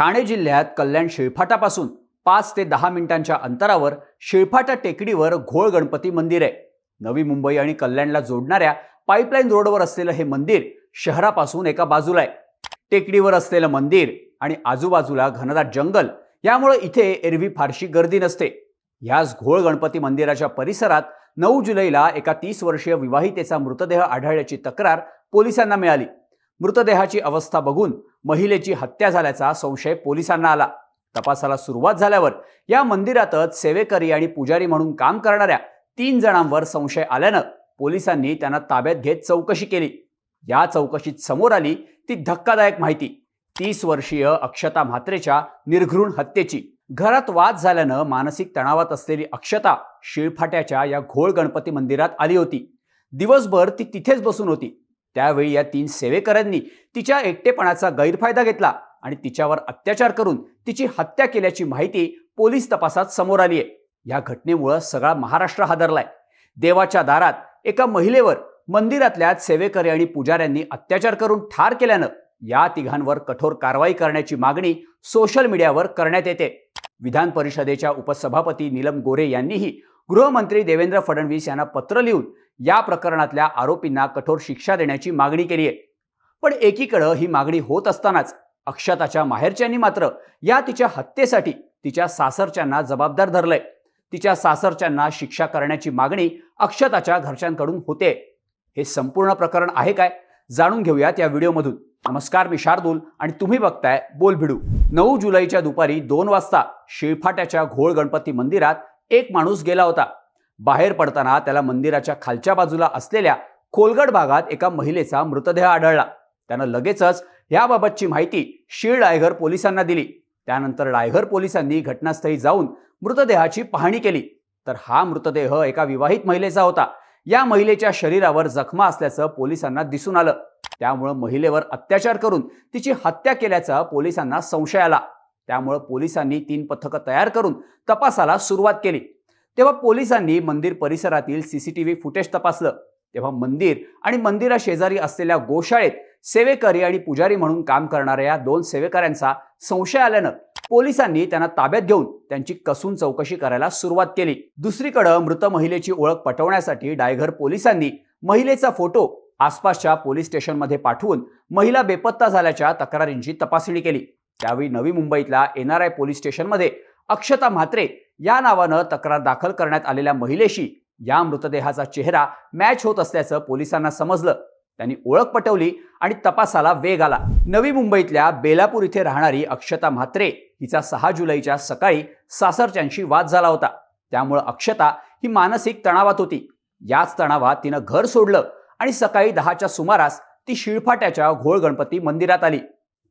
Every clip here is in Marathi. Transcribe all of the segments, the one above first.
ठाणे जिल्ह्यात कल्याण शिळफाटापासून पाच ते दहा मिनिटांच्या अंतरावर शिळफाटा टेकडीवर घोळ गणपती मंदिर आहे. नवी मुंबई आणि कल्याणला जोडणाऱ्या पाईपलाईन रोडवर असलेलं हे मंदिर शहरापासून एका बाजूला आहे. टेकडीवर असलेलं मंदिर आणि आजूबाजूला घनदाट जंगल यामुळे इथे एरवी फारशी गर्दी नसते. ह्याच घोळ गणपती मंदिराच्या परिसरात नऊ जुलैला एका तीस वर्षीय विवाहितेचा मृतदेह आढळल्याची तक्रार पोलिसांना मिळाली. मृतदेहाची अवस्था बघून महिलेची हत्या झाल्याचा संशय पोलिसांना आला. तपासाला सुरुवात झाल्यावर या मंदिरातच सेवेकरी आणि पुजारी म्हणून काम करणाऱ्या तीन जणांवर संशय आल्यानं पोलिसांनी त्यांना ताब्यात घेत चौकशी केली. या चौकशीत समोर आली ती धक्कादायक माहिती. तीस वर्षीय अक्षता म्हात्रेच्या निर्घृण हत्येची. घरात वाद झाल्यानं मानसिक तणावात असलेली अक्षता शिळफाट्याच्या या घोळ गणपती मंदिरात आली होती. दिवसभर ती तिथेच बसून होती. त्यावेळी या तीन सेवेकऱ्यांनी तिच्या एकटेपणाचा गैरफायदा घेतला आणि तिच्यावर अत्याचार करून तिची हत्या केल्याची माहिती पोलीस तपासात समोर आली आहे. या घटनेमुळं सगळा महाराष्ट्र हादरलाय. देवाच्या दारात एका महिलेवर मंदिरातल्या सेवेकरी आणि पुजाऱ्यांनी अत्याचार करून ठार केल्यानं या तिघांवर कठोर कारवाई करण्याची मागणी सोशल मीडियावर करण्यात येते. विधान परिषदेच्या उपसभापती नीलम गोरे यांनीही गृहमंत्री देवेंद्र फडणवीस यांना पत्र लिहून या प्रकरणातल्या आरोपींना कठोर शिक्षा देण्याची मागणी केली आहे. पण एकीकडं ही मागणी होत असतानाच अक्षताच्या माहेरच्यांनी मात्र या तिच्या हत्येसाठी तिच्या सासरच्यांना जबाबदार धरलंय. तिच्या सासरच्यांना शिक्षा करण्याची मागणी अक्षताच्या घरच्यांकडून होते. हे संपूर्ण प्रकरण आहे काय? जाणून घेऊयात या व्हिडिओमधून. नमस्कार मी शार्दूल आणि तुम्ही बघताय बोल भिडू नऊ जुलैच्या दुपारी दोन वाजता शिळफाट्याच्या घोळ गणपती मंदिरात एक माणूस गेला होता. बाहेर पडताना त्याला मंदिराच्या खालच्या बाजूला असलेल्या खोलगड भागात एका महिलेचा मृतदेह आढळला. त्यानं लगेचच याबाबतची माहिती शीळ डायघर पोलिसांना दिली. त्यानंतर डायघर पोलिसांनी घटनास्थळी जाऊन मृतदेहाची पाहणी केली. तर हा मृतदेह एका विवाहित महिलेचा होता. या महिलेच्या शरीरावर जखमा असल्याचं पोलिसांना दिसून आलं. त्यामुळं महिलेवर अत्याचार करून तिची हत्या केल्याचा पोलिसांना संशय आला. त्यामुळं पोलिसांनी तीन पथकं तयार करून तपासाला सुरुवात केली. तेव्हा पोलिसांनी मंदिर परिसरातील सीसीटीव्ही फुटेज तपासलं. तेव्हा मंदिर आणि मंदिरा शेजारी असलेल्या गोशाळेत सेवेकरी आणि पुजारी म्हणून काम करणाऱ्या दोन सेवेकऱ्यांचा संशय आल्यानं पोलिसांनी त्यांना ताब्यात घेऊन त्यांची कसून चौकशी करायला सुरुवात केली. दुसरीकडं मृत महिलेची ओळख पटवण्यासाठी डायघर पोलिसांनी महिलेचा फोटो आसपासच्या पोलीस स्टेशनमध्ये पाठवून महिला बेपत्ता झाल्याच्या तक्रारींची तपासणी केली. त्यावेळी नवी मुंबईतल्या एन आर आय पोलीस स्टेशनमध्ये अक्षता म्हात्रे या नावानं तक्रार दाखल करण्यात आलेल्या महिलेशी या मृतदेहाचा चेहरा मॅच होत असल्याचं पोलिसांना समजलं. त्यांनी ओळख पटवली आणि तपासाला वेग आला. नवी मुंबईतल्या बेलापूर इथे राहणारी अक्षता म्हात्रे हिचा सहा जुलैच्या सकाळी सासरच्यांशी वाद झाला होता. त्यामुळं अक्षता ही मानसिक तणावात होती. याच तणावात तिनं घर सोडलं आणि सकाळी दहाच्या सुमारास ती शिळफाट्याच्या घोळ गणपती मंदिरात आली.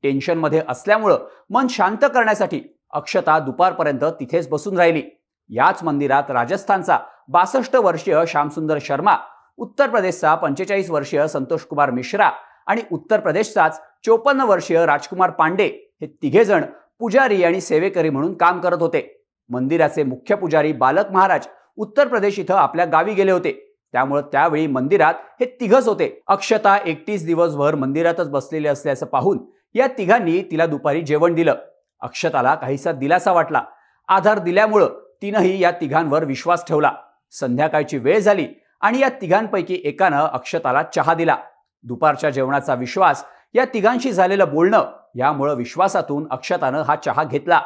टेन्शनमध्ये असल्यामुळं मन शांत करण्यासाठी अक्षता दुपारपर्यंत तिथेच बसून राहिली. याच मंदिरात राजस्थानचा बासष्ट वर्षीय श्यामसुंदर शर्मा उत्तर प्रदेशचा पंचेचाळीस वर्षीय संतोष कुमार मिश्रा आणि उत्तर प्रदेशचाच चोपन्न वर्षीय राजकुमार पांडे हे तिघेजण पुजारी आणि सेवेकरी म्हणून काम करत होते. मंदिराचे मुख्य पुजारी बालक महाराज उत्तर प्रदेश इथं आपल्या गावी गेले होते. त्यामुळे त्यावेळी मंदिरात हे तिघच होते. अक्षता एकतीस दिवसभर मंदिरातच बसलेले असल्याचं पाहून या तिघांनी तिला दुपारी जेवण दिलं. अक्षताला काहीसा दिलासा वाटला. आधार दिल्यामुळं तिनंही या तिघांवर विश्वास ठेवला. संध्याकाळची वेळ झाली आणि या तिघांपैकी एकानं अक्षताला चहा दिला. दुपारच्या जेवणाचा विश्वास या तिघांशी झालेलं बोलणं यामुळं विश्वासातून अक्षतानं हा चहा घेतला.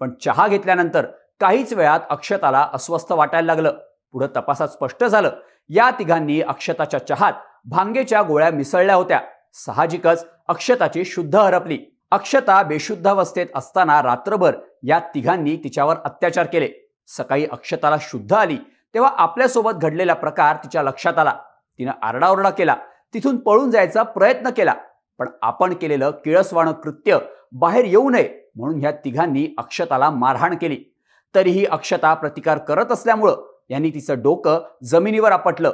पण चहा घेतल्यानंतर काहीच वेळात अक्षताला अस्वस्थ वाटायला लागलं. पुढं तपासात स्पष्ट झालं या तिघांनी अक्षताच्या चहात भांगेच्या गोळ्या मिसळल्या होत्या. साहजिकच अक्षताची शुद्ध हरपली. अक्षता बेशुद्धावस्थेत असताना रात्रभर या तिघांनी तिच्यावर अत्याचार केले. सकाळी अक्षताला शुद्ध आली. तेव्हा आपल्यासोबत घडलेला प्रकार तिच्या लक्षात आला. तिनं आरडाओरडा केला. तिथून पळून जायचा प्रयत्न केला. पण आपण केलेलं किळसवाणं कृत्य बाहेर येऊ नये म्हणून ह्या तिघांनी अक्षताला मारहाण केली. तरीही अक्षता प्रतिकार करत असल्यामुळं यांनी तिचं डोकं जमिनीवर आपटलं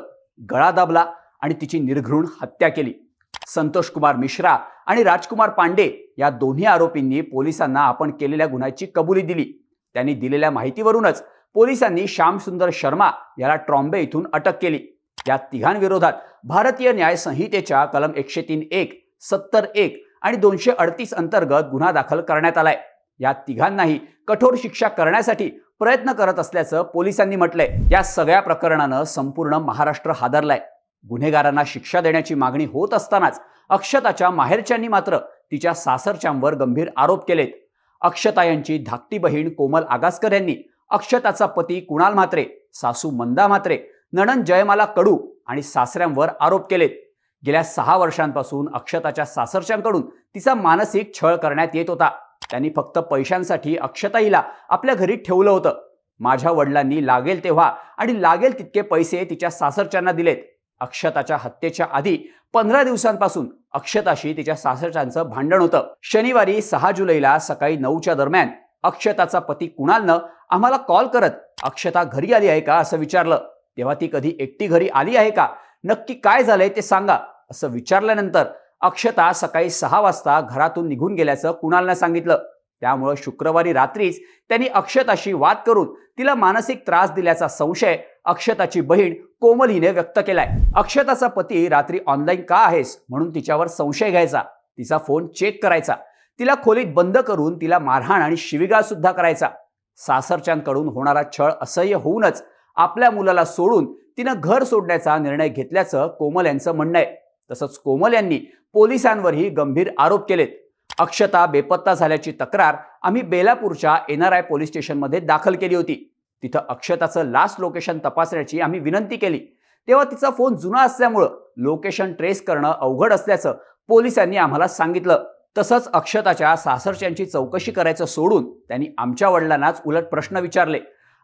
गळा दाबला आणि तिची निर्घृण हत्या केली. संतोष कुमार मिश्रा आणि राजकुमार पांडे या दोन्ही आरोपींनी पोलिसांना आपण केलेल्या गुन्ह्याची कबुली दिली. त्यांनी दिलेल्या माहितीवरूनच पोलिसांनी श्यामसुंदर शर्मा याला ट्रॉम्बे इथून अटक केली. या तिघांविरोधात भारतीय न्याय संहितेच्या कलम एकशे तीन एक सत्तर एक आणि दोनशे अडतीस अंतर्गत गुन्हा दाखल करण्यात आलाय. या तिघांनाही कठोर शिक्षा करण्यासाठी प्रयत्न करत असल्याचं पोलिसांनी म्हटलंय. या सगळ्या प्रकरणानं संपूर्ण महाराष्ट्र हादरलाय. गुन्हेगारांना शिक्षा देण्याची मागणी होत असतानाच अक्षताच्या माहेरच्यांनी मात्र तिच्या सासरच्यांवर गंभीर आरोप केलेत. अक्षता यांची धाकटी बहीण कोमल आगासकर यांनी अक्षताचा पती कुणाल म्हात्रे सासू मंदा म्हात्रे नणन जयमाला कडू आणि सासऱ्यांवर आरोप केलेत. गेल्या सहा वर्षांपासून अक्षताच्या सासरच्यांकडून तिचा मानसिक छळ करण्यात येत होता. त्यांनी फक्त पैशांसाठी अक्षता हिला आपल्या घरी ठेवलं होतं. माझ्या वडिलांनी लागेल तेव्हा आणि लागेल तितके पैसे तिच्या सासरच्यांना दिलेत. अक्षताच्या हत्येच्या आधी पंधरा दिवसांपासून अक्षताशी तिच्या सासरच्यांचं भांडण होतं. शनिवारी सहा जुलैला सकाळी नऊच्या दरम्यान अक्षताचा पती कुणालनं आम्हाला कॉल करत अक्षता घरी आली आहे का? असं विचारलं. तेव्हा ती कधी एकटी घरी आली आहे का? नक्की काय झालंय ते सांगा असं विचारल्यानंतर अक्षता सकाळी सहा वाजता घरातून निघून गेल्याचं कुणालनं सांगितलं. त्यामुळं शुक्रवारी रात्रीच त्यांनी अक्षताशी वाद करून तिला मानसिक त्रास दिल्याचा संशय अक्षताची बहीण कोमल हिने व्यक्त केलाय. अक्षताचा पती रात्री ऑनलाईन का आहेस? म्हणून तिच्यावर संशय घ्यायचा. तिचा फोन चेक करायचा. तिला खोलीत बंद करून तिला मारहाण आणि शिविगाळ सुद्धा करायचा. सासरच्यांकडून होणारा छळ असह्य होऊनच आपल्या मुलाला सोडून तिनं घर सोडण्याचा निर्णय घेतल्याचं कोमल यांचं म्हणणं आहे. तसंच कोमल यांनी पोलिसांवरही गंभीर आरोप केलेत. अक्षता बेपत्ता झाल्याची तक्रार आम्ही बेलापूरच्या एन आर आय पोलीस स्टेशनमध्ये दाखल केली होती. तिथं अक्षताचं लास्ट लोकेशन तपासण्याची आम्ही विनंती केली. तेव्हा तिचा फोन जुना असल्यामुळं लोकेशन ट्रेस करणं अवघड असल्याचं पोलिसांनी आम्हाला सांगितलं. तसंच अक्षताच्या सासरच्यांची चौकशी करायचं सोडून त्यांनी आमच्या वडिलांनाच उलट प्रश्न विचारले.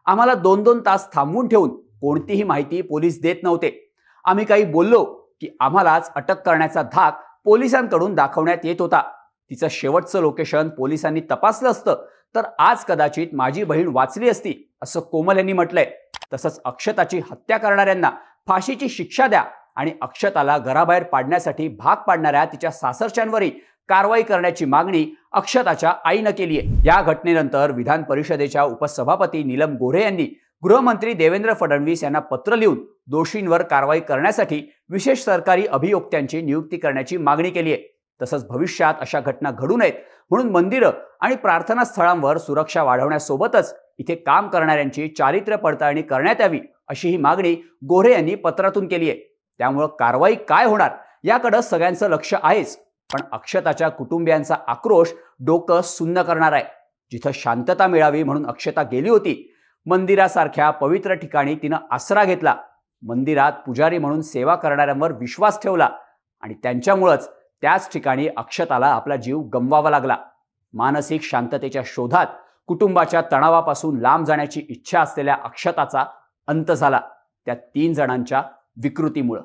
आम्हाला दोन दोन तास थांबवून ठेवून कोणतीही माहिती पोलीस देत नव्हते. आम्ही काही बोललो की आम्हालाच अटक करण्याचा धाक पोलिसांकडून दाखवण्यात येत होता. तिचं शेवटचं लोकेशन पोलिसांनी तपासलं असतं. तर आज कदाचित माझी बहीण वाचली असती असं कोमल यांनी म्हटलंय. तसंच अक्षताची हत्या करणाऱ्यांना फाशीची शिक्षा द्या आणि अक्षताला घराबाहेर पाडण्यासाठी भाग पाडणाऱ्या तिच्या सासरच्यांवरही कारवाई करण्याची मागणी अक्षताच्या आईनं केली आहे. या घटनेनंतर विधान परिषदेच्या उपसभापती नीलम गोऱ्हे यांनी गृहमंत्री देवेंद्र फडणवीस यांना पत्र लिहून दोषींवर कारवाई करण्यासाठी विशेष सरकारी अभियोक्त्यांची नियुक्ती करण्याची मागणी केली आहे. तसंच भविष्यात अशा घटना घडू नयेत म्हणून मंदिरं आणि प्रार्थना स्थळांवर सुरक्षा वाढवण्यासोबतच इथे काम करणाऱ्यांची चारित्र्य पडताळणी करण्यात यावी अशी ही मागणी गोऱ्हे यांनी पत्रातून केली आहे. त्यामुळं कारवाई काय होणार याकडं सगळ्यांचं लक्ष आहेच. पण अक्षताच्या कुटुंबियांचा आक्रोश डोकं सुन्न करणार आहे. जिथं शांतता मिळावी म्हणून अक्षता गेली होती मंदिरासारख्या पवित्र ठिकाणी तिनं आसरा घेतला. मंदिरात पुजारी म्हणून सेवा करणाऱ्यांवर विश्वास ठेवला आणि त्यांच्यामुळंच त्याच ठिकाणी अक्षताला आपला जीव गमवावा लागला. मानसिक शांततेच्या शोधात कुटुंबाच्या तणावापासून लांब जाण्याची इच्छा असलेल्या अक्षताचा अंत झाला. त्या तीन जणांच्या विकृतीमुळं.